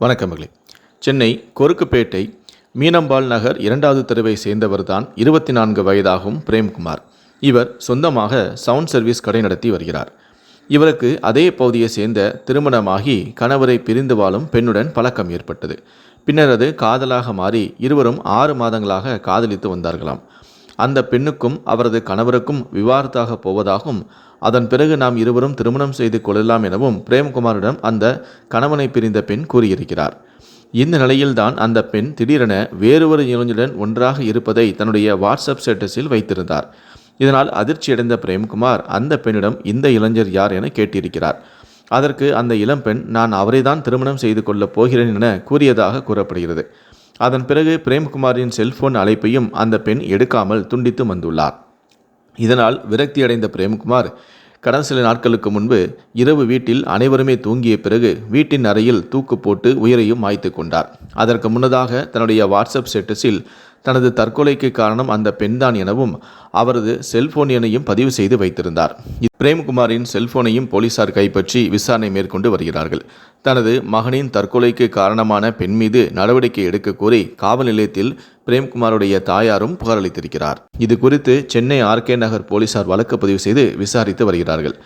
வணக்கமகளே சென்னை கொருக்குப்பேட்டை மீனம்பாள் நகர் இரண்டாவது தெருவை சேர்ந்தவர்தான் இருபத்தி நான்கு வயதாகும் பிரேம்குமார். இவர் சொந்தமாக சவுண்ட் சர்வீஸ் கடை நடத்தி வருகிறார். இவருக்கு அதே பகுதியை சேர்ந்த திருமணமாகி கணவரை பிரிந்து வாழும் பெண்ணுடன் பழக்கம் ஏற்பட்டது. பின்னர் அது காதலாக மாறி இருவரும் ஆறு மாதங்களாக காதலித்து வந்தார்களாம். அந்த பெண்ணுக்கும் அவரது கணவருக்கும் விவாகரத்தாக போவதாகவும் அதன் பிறகு நாம் இருவரும் திருமணம் செய்து கொள்ளலாம் எனவும் பிரேம்குமாரிடம் அந்த கணவனை பிரிந்த பெண் கூறியிருக்கிறார். இந்த நிலையில்தான் அந்த பெண் திடீரென வேறொரு இளைஞருடன் ஒன்றாக இருப்பதை தன்னுடைய வாட்ஸ்அப் ஸ்டேட்டஸில் வைத்திருந்தார். இதனால் அதிர்ச்சியடைந்த பிரேம்குமார் அந்த பெண்ணிடம் இந்த இளைஞர் யார் என கேட்டிருக்கிறார். அதற்கு அந்த இளம்பெண் நான் அவரைதான் திருமணம் செய்து கொள்ளப் போகிறேன் என கூறியதாக கூறப்படுகிறது. அதன் பிறகு பிரேம்குமாரின் செல்போன் அழைப்பையும் அந்த பெண் எடுக்காமல் துண்டித்து வந்துள்ளார். இதனால் விரக்தியடைந்த பிரேம்குமார் கடந்த சில நாட்களுக்கு முன்பு இரவு வீட்டில் அனைவருமே தூங்கிய பிறகு வீட்டின் அறையில் தூக்கு போட்டு உயிரையும் மாய்த்து கொண்டார். அதற்கு முன்னதாக தன்னுடைய வாட்ஸ்அப் ஸ்டேட்டஸில் தனது தற்கொலைக்கு காரணம் அந்த பெண்தான் எனவும் அவரது செல்போன் எண்ணையும் பதிவு செய்து வைத்திருந்தார். பிரேம்குமாரின் செல்போனையும் போலீசார் கைப்பற்றி விசாரணை மேற்கொண்டு வருகிறார்கள். தனது மகனின் தற்கொலைக்கு காரணமான பெண் மீது நடவடிக்கை எடுக்க கோரி காவல் நிலையத்தில் பிரேம்குமாருடைய தாயாரும் புகாரளித்திருக்கிறார் இது குறித்து சென்னை ஆர்கே நகர் போலீசார் வழக்கு பதிவு செய்து விசாரித்து வருகிறார்கள்.